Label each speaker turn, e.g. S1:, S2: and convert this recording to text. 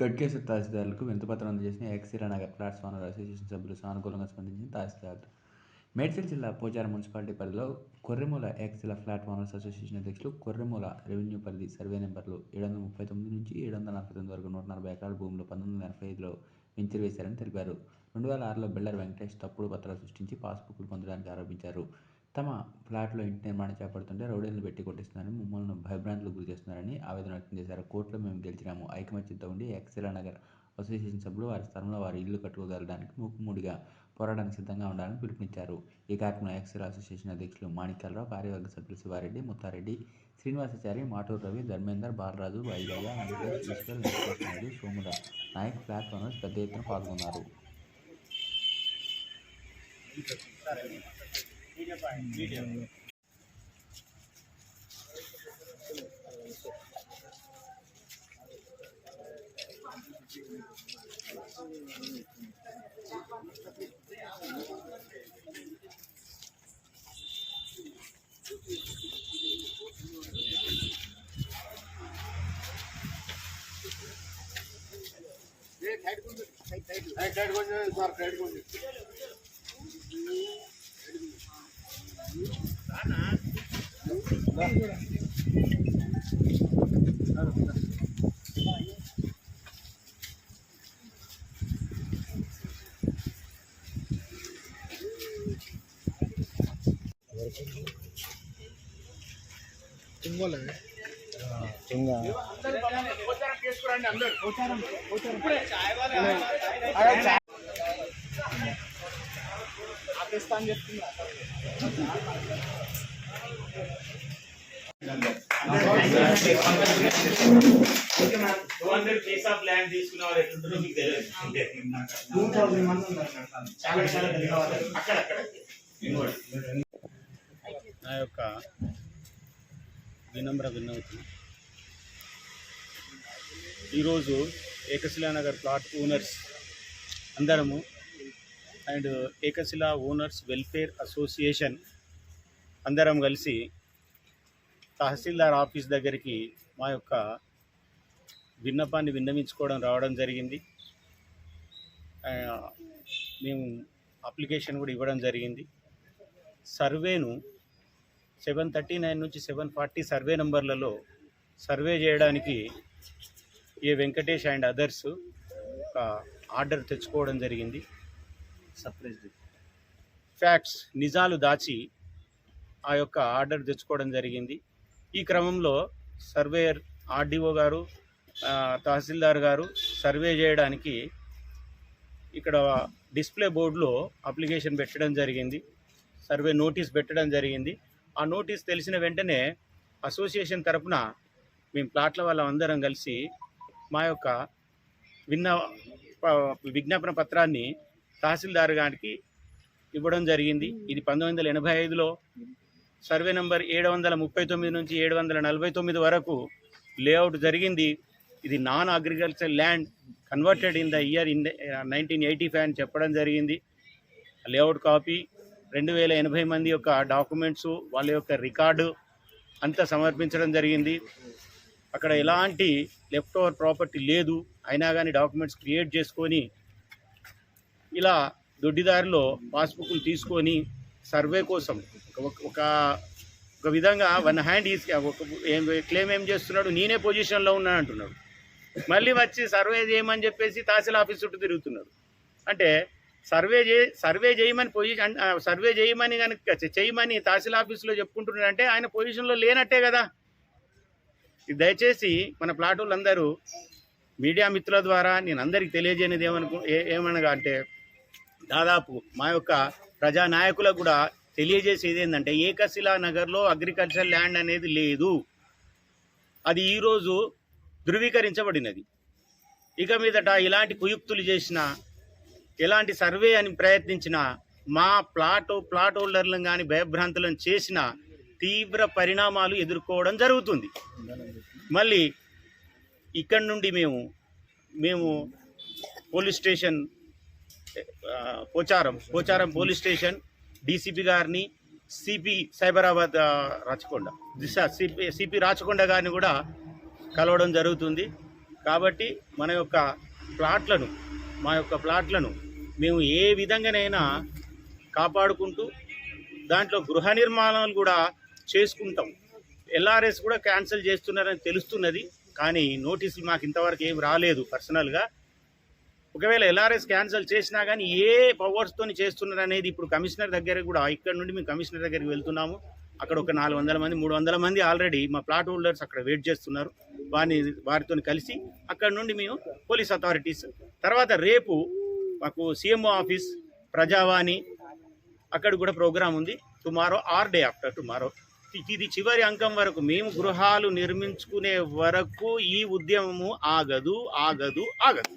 S1: గట్కేశ్వర తహసీల్దారులకు వింతపత్రం అందజేసిన ఎక్సిరా నగర్ ఫ్లాట్స్ ఓనర్ అసోసియేషన్ సభ్యులు సానుకూలంగా స్పందించిన తహసీల్దారులు. మేడ్చల్ జిల్లా పోచారం మున్సిపాలిటీ పరిధిలో కొర్రెమూల ఎక్సిల ఫ్లాట్ ఓనర్స్ అసోసియేషన్ అధ్యక్షులు కొర్రెమూల రెవెన్యూ పరిధి సర్వే నెంబర్లు ఏడు వందల ముప్పై తొమ్మిది నుంచి ఏడు వందల నలభై తొమ్మిది వరకు నూట నలభై ఎకరాల భూమిలో పంతొమ్మిది వందల ఎనభై ఐదులో వెంచర్ వేశారని తెలిపారు. రెండు వేల ఆరులో బిల్డర్ వెంకటేష్ తప్పుడు పత్రాలు సృష్టించి పాస్బుక్లు పొందడానికి ఆరోపించారు. తమ ఫ్లాట్లో ఇంటి నిర్మాణం చేపడుతుంటే రౌడీలను పెట్టి కొట్టిస్తున్నారని మమ్మల్ని భయభ్రాంతులకు గురి చేస్తున్నారని ఆవేదన వ్యక్తం చేశారు. కోర్టులో మేము గెలిచినాము. ఐకమత్యంతో ఉండి ఎక్సిలా నగర్ అసోసియేషన్ సభ్యులు వారి స్థలంలో వారి ఇల్లు కట్టుకోగలడానికి ముక్కుముడిగా పోరాటానికి సిద్ధంగా ఉండాలని పిలుపునిచ్చారు. ఈ కార్యక్రమంలో ఎక్సెల్ అసోసియేషన్ అధ్యక్షులు మాణిక్యాలరావు కార్యవర్గ సభ్యులు శివారెడ్డి ముత్తారెడ్డి శ్రీనివాసాచారి మాటూరు రవి ధర్మేందర్ బాలరాజు వైజయ్య వెంకటేష్ ఈశ్వర్ వెంకటేష్ నాయుడు సోముల నాయక్ ఫ్లాట్ ఓనర్స్ పెద్ద ఎత్తున పాల్గొన్నారు.
S2: Side
S3: side side side side side side side తుంగోలే
S4: తుంగ
S2: అందరూ
S3: అందరూ two hundred piece of land తీసుకున్న వాళ్ళు ఎట్లుంటారో మీకు తెలియదు. అంతే. చాలా చాలా ధన్యవాదాలు అక్కడ అక్కడ ఇంకోటి.
S2: నా యొక్క వినమ్ర విన్నతి ఈరోజు ఏకశిలానగర్ ప్లాట్ ఓనర్స్ అందరము and Ekasila owners welfare association అందరం కలిసి తహసీల్దార్ ఆఫీస్ దగ్గరికి మా యొక్క విన్నపాన్ని విన్నవించుకోవడం రావడం జరిగింది. మేము అప్లికేషన్ కూడా ఇవ్వడం జరిగింది. సర్వేను సెవెన్ థర్టీ నైన్ నుంచి సెవెన్ ఫార్టీ సర్వే నంబర్లలో సర్వే చేయడానికి ఏ వెంకటేష్ అండ్ అదర్స్ ఒక ఆర్డర్ తెచ్చుకోవడం జరిగింది. సర్ప్రైజ్ ఫ్యాక్ట్స్ నిజాలు దాచి ఆ యొక్క ఆర్డర్ తెచ్చుకోవడం జరిగింది. ఈ క్రమంలో సర్వేయర్ ఆర్డీఓ గారు తహసీల్దార్ గారు సర్వే చేయడానికి ఇక్కడ డిస్ప్లే బోర్డులో అప్లికేషన్ పెట్టడం జరిగింది. సర్వే నోటీస్ పెట్టడం జరిగింది. ఆ నోటీస్ తెలిసిన వెంటనే అసోసియేషన్ తరపున మేము ప్లాట్ల వాళ్ళ అందరం కలిసి మా యొక్క విన్న ప- విజ్ఞాపన పత్రాన్ని తహసీల్దార్ గారికి ఇవ్వడం జరిగింది. ఇది పంతొమ్మిది వందల ఎనభై ఐదులో సర్వే నెంబర్ ఏడు వందల ముప్పై తొమ్మిది నుంచి ఏడు వందల నలభై తొమ్మిది వరకు లేఅవుట్ జరిగింది. ఇది non agriculture land converted in the year in nineteen eighty five అని చెప్పడం జరిగింది. లేఅవుట్ కాపీ రెండు వేల ఎనభై మంది యొక్క డాక్యుమెంట్స్ వాళ్ళ యొక్క రికార్డు అంతా సమర్పించడం జరిగింది. అక్కడ ఎలాంటి లెఫ్ట్ ఓవర్ ప్రాపర్టీ లేదు. అయినా కానీ డాక్యుమెంట్స్ క్రియేట్ చేసుకొని ఇలా దొడ్డిదారిలో పాస్బుక్లు తీసుకొని సర్వే కోసం ఒక- ఒక విధంగా వన్ హ్యాండ్ ఈస్ ఒక ఏం క్లెయిమ్ ఏం చేస్తున్నాడు? నేనే పొజిషన్లో ఉన్నాను అంటున్నాడు. మళ్ళీ వచ్చి సర్వే చేయమని చెప్పేసి తహసీల్ ఆఫీస్ చుట్టూ తిరుగుతున్నాడు. అంటే సర్వే చే సర్వే చేయమని పొజిషన్ సర్వే చేయమని కనుక చేయమని తహసీల్ ఆఫీస్లో చెప్పుకుంటున్నాడంటే ఆయన పొజిషన్లో లేనట్టే కదా. దయచేసి మన ప్లాట్ వాళ్ళందరూ మీడియా మిత్రుల ద్వారా నేను అందరికీ తెలియజేయనిది ఏమనుకు ఏ- ఏమనగా అంటే దాదాపు మా యొక్క ప్రజా నాయకులకు కూడా తెలియజేసేది ఏంటంటే ఏకశిలా నగర్లో అగ్రికల్చర్ ల్యాండ్ అనేది లేదు. అది ఈరోజు ధృవీకరించబడినది. ఇక మీదట ఇలాంటి కుయుక్తులు చేసిన ఎలాంటి సర్వే అని ప్రయత్నించిన మా ప్లాట్ ప్లాట్ హోల్డర్లను కానీ భయభ్రాంతులను చేసిన తీవ్ర పరిణామాలు ఎదుర్కోవడం జరుగుతుంది. మళ్ళీ ఇక్కడి నుండి మేము మేము police station Pocharam Pocharam police station DCP గారిని CP Cyberabad Rachakonda Disha CP CP Rachakonda గారిని కూడా కలవడం జరుగుతుంది. కాబట్టి మన యొక్క ప్లాట్లను మా యొక్క ప్లాట్లను మేము ఏ విధంగానైనా కాపాడుకుంటూ దాంట్లో గృహ నిర్మాణాలు కూడా చేసుకుంటాం. ఎల్ఆర్ఎస్ కూడా క్యాన్సిల్ చేస్తున్నారని తెలుస్తున్నది. కానీ నోటీసులు మాకు ఇంతవరకు ఏం రాలేదు పర్సనల్గా. ఒకవేళ ఎల్ఆర్ఎస్ క్యాన్సిల్ చేసినా కానీ ఏ పవర్స్తో చేస్తున్నారు అనేది ఇప్పుడు కమిషనర్ దగ్గర కూడా ఇక్కడ నుండి మేము కమిషనర్ దగ్గరికి వెళ్తున్నాము. అక్కడ ఒక నాలుగు వందల మంది మూడు వందల మంది ఆల్రెడీ మా ప్లాట్ హోల్డర్స్ అక్కడ వెయిట్ చేస్తున్నారు. వారిని వారితో కలిసి అక్కడ నుండి మేము పోలీస్ అథారిటీస్ తర్వాత రేపు మాకు సీఎంఓ ఆఫీస్ ప్రజావాణి అక్కడ కూడా ప్రోగ్రామ్ ఉంది. Tomorrow or day after tomorrow ఇది చివరి అంకం వరకు. మేము గృహాలు నిర్మించుకునే వరకు ఈ ఉద్యమము ఆగదు ఆగదు ఆగదు.